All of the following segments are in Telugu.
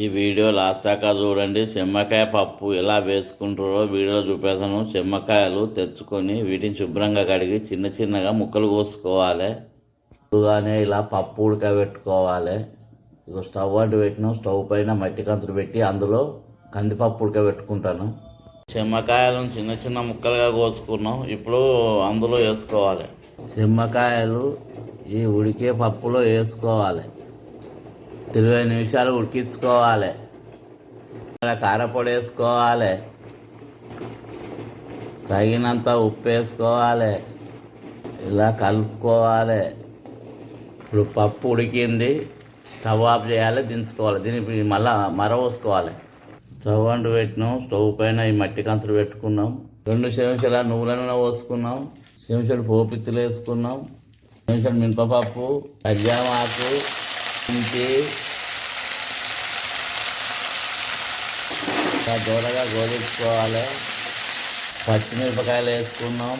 ఈ వీడియో లాస్ట్ దాకా చూడండి. చెమ్మకాయ పప్పు ఎలా వేసుకుంటారో వీడియోలో చూపిస్తాను. చెమ్మకాయలు తెచ్చుకొని వీటిని శుభ్రంగా కడిగి చిన్న చిన్నగా ముక్కలు కోసుకోవాలి. ముందుగానే ఇలా పప్పు ఉడకబెట్టుకోవాలి. ఇక స్టవ్ అంటు పెట్టినాం స్టవ్ పైన మట్టి కంతులు పెట్టి అందులో కందిపప్పు ఉడకబెట్టుకుంటాను. చెమ్మకాయలను చిన్న చిన్న ముక్కలుగా కోసుకున్నాం. ఇప్పుడు అందులో వేసుకోవాలి. చెమ్మకాయలు ఈ ఉడికే పప్పులో వేసుకోవాలి. ఇరవై నిమిషాలు ఉడికించుకోవాలి. అలా కారపొడి వేసుకోవాలి. తగినంత ఉప్పు వేసుకోవాలి. ఇలా కలుపుకోవాలి. ఇప్పుడు పప్పు ఉడికింది. స్టవ్ ఆఫ్ చేయాలి దించుకోవాలి. దీన్ని మళ్ళా మరవోసుకోవాలి స్టవ్ అంటు పెట్టినాం. స్టవ్ పైన ఈ మట్టి కంతులు పెట్టుకున్నాం. రెండు చెంచాల నువ్వుల నూనె పోసుకున్నాం. చెంచాడు పోపిత్తులు వేసుకున్నాం. చెంచాడు మినపపప్పు కజ్జామాకు ఇంటి ఇలా దూరగా గోలించుకోవాలి పచ్చిమిరపకాయలు వేసుకున్నాం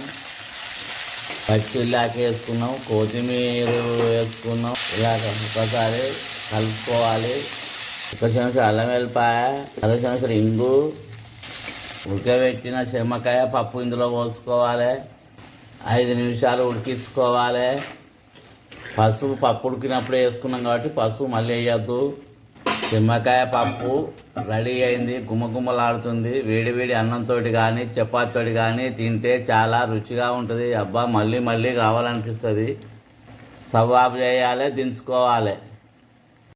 పచ్చి ఉల్లాకి వేసుకున్నాం కొత్తిమీర వేసుకున్నాం ఇలా ఒకసారి కలుపుకోవాలి ఒక సంవత్సరం అల్లం వెల్లిపాయ అర సంవత్సరం ఇంగు ఉడకబెట్టిన చెమ్మకాయ పప్పు ఇందులో పోసుకోవాలి ఐదు నిమిషాలు ఉడికించుకోవాలి పసుపు పప్పు ఉడికినప్పుడు వేసుకున్నాం కాబట్టి పసుపు మళ్ళీ వేయద్దు. నిమ్మకాయ పప్పు రెడీ అయింది గుమ్మగుమ్మలాడుతుంది వేడి వేడి అన్నంతో కానీ చపాతీతోటి కానీ తింటే చాలా రుచిగా ఉంటుంది. అబ్బా మళ్ళీ మళ్ళీ కావాలనిపిస్తుంది. సవాబు చేయాలి దించుకోవాలి.